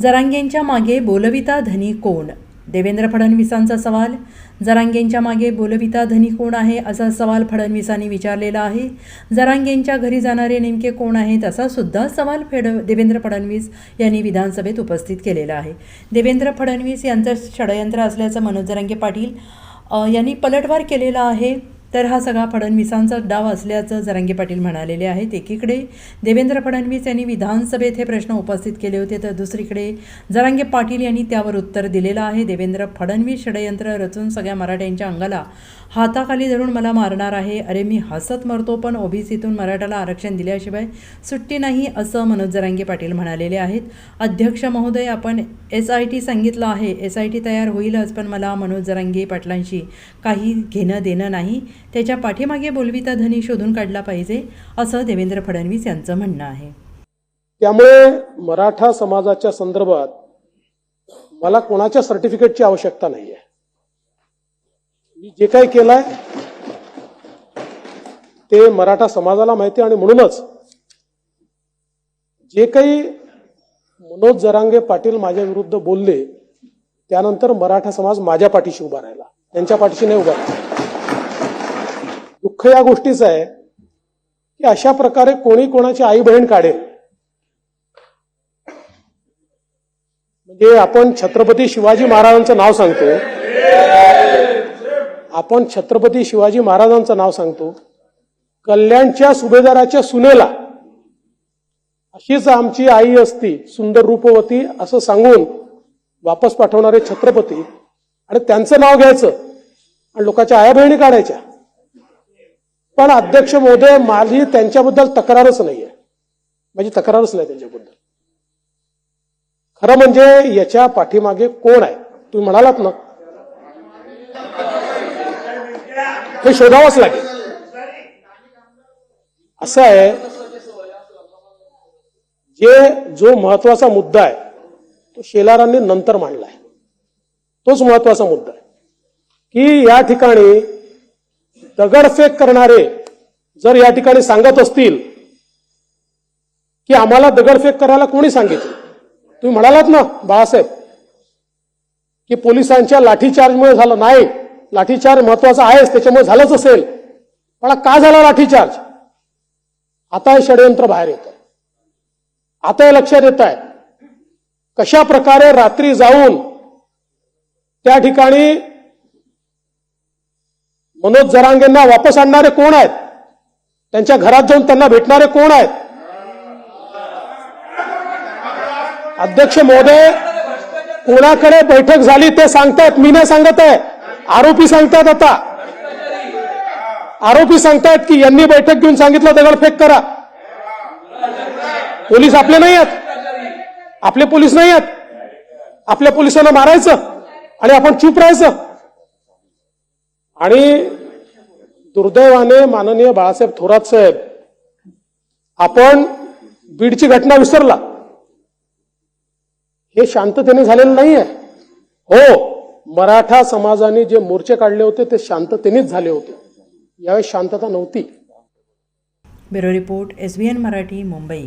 जरांगेंच्या मागे बोलविता धनी कोण? देवेंद्र फडणवीसांचा सवाल. जरांगेंच्या मागे बोलविता धनी कोण आहे असा सवाल फडणवीसांनी विचारलेला आहे. जरांगेंच्या घरी जाणारे नेमके कोण आहेत असा सुद्धा सवाल फेड देवेंद्र फडणवीस यांनी विधानसभेत उपस्थित केलेला आहे. देवेंद्र फडणवीस यांचं षडयंत्र असल्याचं मनोज जरांगे पाटील यांनी पलटवार केलेला आहे. तर हा सगळा फडणवीसांचा डाव असल्याचं जरांगे पाटील म्हणालेले आहेत. एकीकडे देवेंद्र फडणवीस यांनी विधानसभेत हे प्रश्न उपस्थित केले होते तर दुसरीकडे जरांगे पाटील यांनी त्यावर उत्तर दिलेलं आहे. देवेंद्र फडणवीस षडयंत्र रचून सगळ्या मराठ्यांच्या अंगाला हाताखाली धरून मला मारणार आहे. अरे मी हसत मरतो पण ओबीसीतून मराठाला आरक्षण दिल्याशिवाय सुट्टी नाही असं मनोज जरांगे पाटील म्हणालेले आहेत. अध्यक्ष महोदय आपण एस आय टी सांगितलं आहे. एस आय टी तयार होईलच पण मला मनोज जरांगे पाटलांशी काही घेणं देणं नाही. त्याच्या पाठीमागे बोलविता धनी शोधून काढला पाहिजे असं देवेंद्र फडणवीस यांचं म्हणणं आहे. त्यामुळे मराठा समाजाच्या संदर्भात मला कोणाच्या सर्टिफिकेटची आवश्यकता नाही आहे मी जे काही केलंय ते मराठा समाजाला माहिती आणि म्हणूनच जे काही मनोज जरांगे पाटील माझ्या विरुद्ध बोलले त्यानंतर मराठा समाज माझ्या पाठीशी उभा राहिला. त्यांच्या पाठीशी नाही उभा राहिला. दुःख या गोष्टीचं आहे की अशा प्रकारे कोणी कोणाची आई बहीण काढेल. म्हणजे आपण छत्रपती शिवाजी महाराजांचं नाव सांगतो. आपण छत्रपती शिवाजी महाराजांचं नाव सांगतो. कल्याणच्या सुभेदाराच्या सुनेला अशीच आमची आई असती सुंदर रूपवती असं सांगून वापस पाठवणारे छत्रपती. आणि त्यांचं नाव घ्यायचं आणि लोकांच्या आया बहिणी काढायच्या. पण अध्यक्ष महोदय माझी त्यांच्याबद्दल तक्रारच नाहीये. माझी तक्रारच नाही त्यांच्याबद्दल. खरं म्हणजे याच्या पाठीमागे कोण आहे? तुम्ही म्हणालात ना हे शोधावंच लागेल. असं आहे जे जो महत्त्वाचा मुद्दा आहे तो शेलारांनी नंतर मांडलाय तोच महत्त्वाचा मुद्दा आहे. की या ठिकाणी दगडफेक करणारे जर या ठिकाणी सांगत असतील की आम्हाला दगडफेक करायला कोणी सांगितलं? तुम्ही म्हणालात ना बाळासाहेब की पोलिसांच्या लाठीचार्जमुळे झालं नाही. लाठीचार्ज महत्त्वाचा आहेच त्याच्यामुळे झालंच असेल. पण का झाला लाठीचार्ज? आता हे षडयंत्र बाहेर येत आता हे लक्षात येत आहे. कशा प्रकारे रात्री जाऊन त्या ठिकाणी मनोज जरांगेंना वापस आणणारे कोण आहेत? त्यांच्या घरात जाऊन त्यांना भेटणारे कोण आहेत? अध्यक्ष महोदय कोणाकडे बैठक झाली ते सांगतायत मी नाही सांगत आहे. आरोपी सांगतायत आता. आरोपी सांगतायत की यांनी बैठक घेऊन सांगितलं दगडफेक करा. पोलीस आपले नाही आहेत. आपले पोलीस नाही आहेत. आपल्या पोलिसांना मारायचं आणि आपण चूप राहायचं. आणि दुर्दैवाने माननीय बाळासाहेब थोरात साहेब आपण बीडची घटना विसरला. हे शांततेने झालेलं नाहीये. हो मराठा समाजाने जे मोर्चे काढले होते ते शांततेनेच झाले होते. यावेळी शांतता नव्हती. Bureau report S B N Marathi Mumbai.